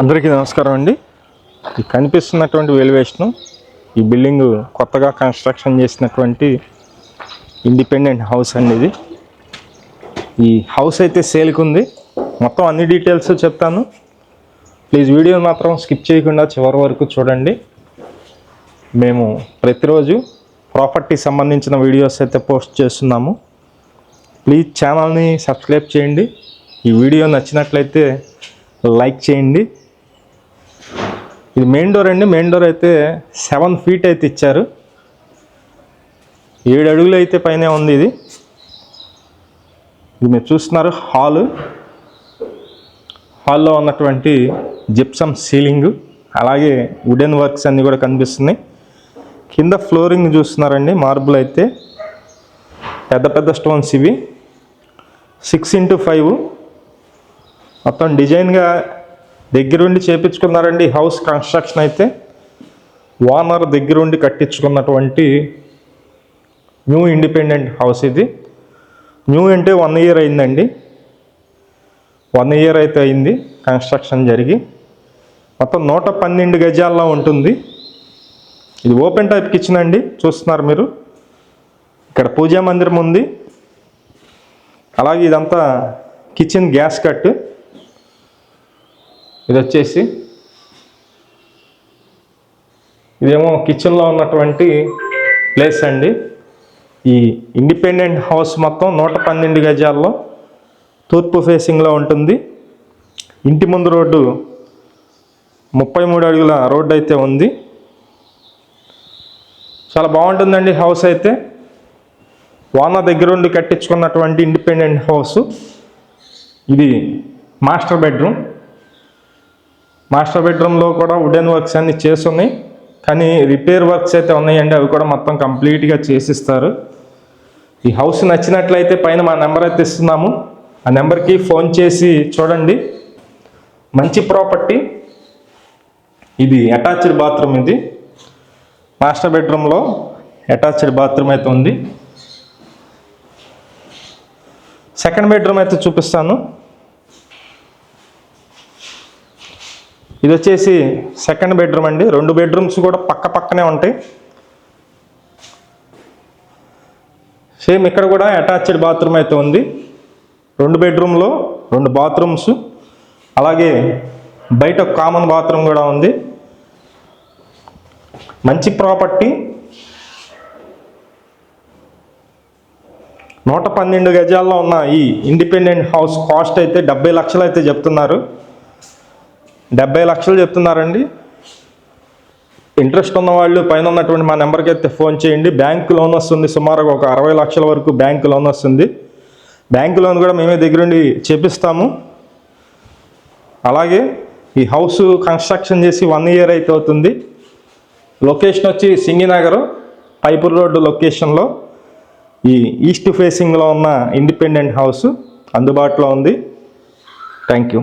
అందరికీ నమస్కారం అండి. ఈ కనిపిస్తున్నటువంటి వెలివేషను ఈ బిల్డింగ్ కొత్తగా కన్స్ట్రక్షన్ చేసినటువంటి ఇండిపెండెంట్ హౌస్ అండి ఇది. ఈ హౌస్ అయితే సేల్కి ఉంది. మొత్తం అన్ని డీటెయిల్స్ చెప్తాను. ప్లీజ్ వీడియో మాత్రం స్కిప్ చేయకుండా చివరి వరకు చూడండి. మేము ప్రతిరోజు ప్రాపర్టీ సంబంధించిన వీడియోస్ అయితే పోస్ట్ చేస్తున్నాము. ప్లీజ్ ఛానల్ని సబ్స్క్రైబ్ చేయండి. ఈ వీడియో నచ్చినట్లయితే లైక్ చేయండి. ఇది మెయిన్ డోర్ అండి. మెయిన్ డోర్ అయితే సెవెన్ ఫీట్ అయితే ఇచ్చారు. ఏడు అడుగులు అయితే పైన ఉంది ఇది. ఇది మీరు చూస్తున్నారు హాలు. హాల్లో ఉన్నటువంటి జిప్సమ్ సీలింగ్ అలాగే వుడెన్ వర్క్స్ అన్నీ కూడా కనిపిస్తున్నాయి. కింద ఫ్లోరింగ్ చూస్తున్నారండి మార్బుల్ అయితే. పెద్ద పెద్ద స్టోన్స్ ఇవి. Six into five. మొత్తం డిజైన్గా దగ్గరుండి చేపించుకున్నారండి హౌస్ కన్స్ట్రక్షన్ అయితే. ఓనర్ దగ్గరుండి కట్టించుకున్నటువంటి న్యూ ఇండిపెండెంట్ హౌస్ ఇది. న్యూ అంటే వన్ ఇయర్ అయిందండి. వన్ ఇయర్ అయితే అయింది కన్స్ట్రక్షన్ జరిగి. మొత్తం నూట పన్నెండు గజాల్లో ఉంటుంది. ఇది ఓపెన్ టైప్ కిచెన్ అండి చూస్తున్నారు మీరు. ఇక్కడ పూజా మందిరం ఉంది. అలాగే ఇదంతా కిచెన్ గ్యాస్ కట్ ఇది వచ్చేసి ఇదేమో కిచెన్లో ఉన్నటువంటి ప్లేస్ అండి. ఈ ఇండిపెండెంట్ హౌస్ మొత్తం నూట పన్నెండు గజాల్లో తూర్పు ఫేసింగ్లో ఉంటుంది. ఇంటి ముందు రోడ్డు ముప్పై మూడు అడుగుల రోడ్డు అయితే ఉంది. చాలా బాగుంటుందండి హౌస్ అయితే. వాన దగ్గరుండి కట్టించుకున్నటువంటి ఇండిపెండెంట్ హౌస్. ఇది మాస్టర్ బెడ్రూమ్. మాస్టర్ బెడ్రూమ్లో కూడా వుడెన్ వర్క్స్ అన్ని చేస్తున్నాయి కానీ రిపేర్ వర్క్స్ అయితే ఉన్నాయండి అవి కూడా మొత్తం కంప్లీట్గా చేసిస్తారు. ఈ హౌస్ నచ్చినట్లయితే పైన మా నెంబర్ అయితే ఇస్తున్నాము. ఆ నెంబర్కి ఫోన్ చేసి చూడండి. మంచి ప్రాపర్టీ. ఇది అటాచ్డ్ బాత్రూమ్ ఇది. మాస్టర్ బెడ్రూమ్లో అటాచ్డ్ బాత్రూమ్ అయితే ఉంది. సెకండ్ బెడ్రూమ్ అయితే చూపిస్తాను. ఇది వచ్చేసి సెకండ్ బెడ్రూమ్ అండి. రెండు బెడ్రూమ్స్ కూడా పక్క పక్కనే ఉంటాయి. సేమ్ ఇక్కడ కూడా అటాచ్డ్ బాత్రూమ్ అయితే ఉంది. రెండు బెడ్రూమ్లో రెండు బాత్రూమ్స్ అలాగే బయట కామన్ బాత్రూమ్ కూడా ఉంది. మంచి ప్రాపర్టీ నూట పన్నెండు గజాల్లో ఉన్న ఈ ఇండిపెండెంట్ హౌస్ కాస్ట్ అయితే డెబ్బై లక్షలు అయితే చెప్తున్నారు. డెబ్బై లక్షలు చెప్తున్నారండి. ఇంట్రెస్ట్ ఉన్న వాళ్ళు పైన ఉన్నటువంటి మా నెంబర్కి అయితే ఫోన్ చేయండి. బ్యాంక్ లోన్ వస్తుంది సుమారుగా ఒక అరవై లక్షల వరకు బ్యాంక్ లోన్ వస్తుంది. బ్యాంక్ లోన్ కూడా మేమే దగ్గరుండి చేపిస్తాము. అలాగే ఈ హౌస్ కన్స్ట్రక్షన్ చేసి వన్ ఇయర్ అయితే అవుతుంది. లొకేషన్ వచ్చి సింగినగర్ పైపూర్ రోడ్డు లొకేషన్లో. ఈ ఈస్ట్ ఫేసింగ్లో ఉన్న ఇండిపెండెంట్ హౌస్ అందుబాటులో ఉంది. Thank you